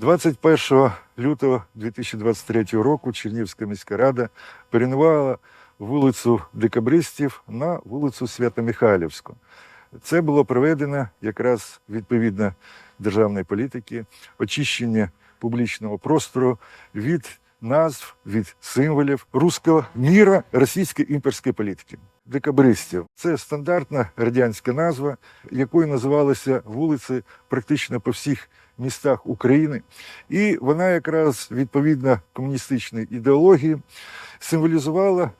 21 лютого 2023 року Чернівська міська рада перейменувала вулицю Декабристів на вулицю Свято-Михайлівську. Це було проведено якраз відповідно державної політики, очищення публічного простору від назв, від символів руського міра російської імперської політики. Декабристів це стандартна радянська назва, якою називалися вулиці практично по всіх містах України. І вона якраз відповідно комуністичній ідеології символізувала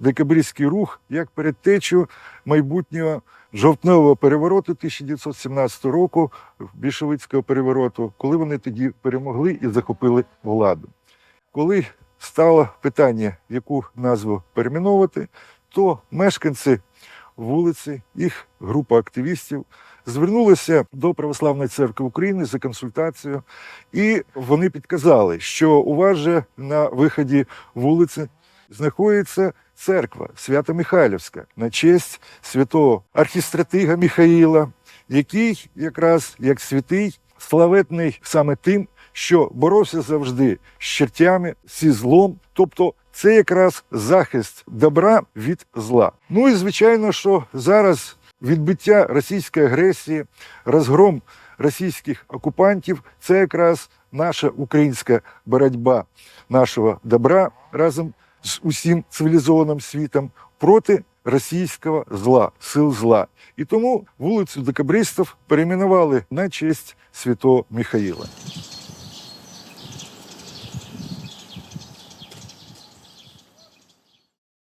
декабристський рух як передтечу майбутнього жовтневого перевороту 1917 року, більшовицького перевороту, коли вони тоді перемогли і захопили владу. Коли стало питання, яку назву перейменовувати, то мешканці вулиці, їх група активістів звернулися до Православної церкви України за консультацією, і вони підказали, що у вас же на виході вулиці знаходиться церква Свято-Михайлівська на честь святого архістратига Михаїла, який якраз як святий славетний саме тим, що боровся завжди з чертями, зі злом, тобто це якраз захист добра від зла. Ну і звичайно, що зараз відбиття російської агресії, розгром російських окупантів це якраз наша українська боротьба нашого добра разом з усім цивілізованим світом проти російського зла, сил зла. І тому вулицю декабристів перейменували на честь святого Михаїла.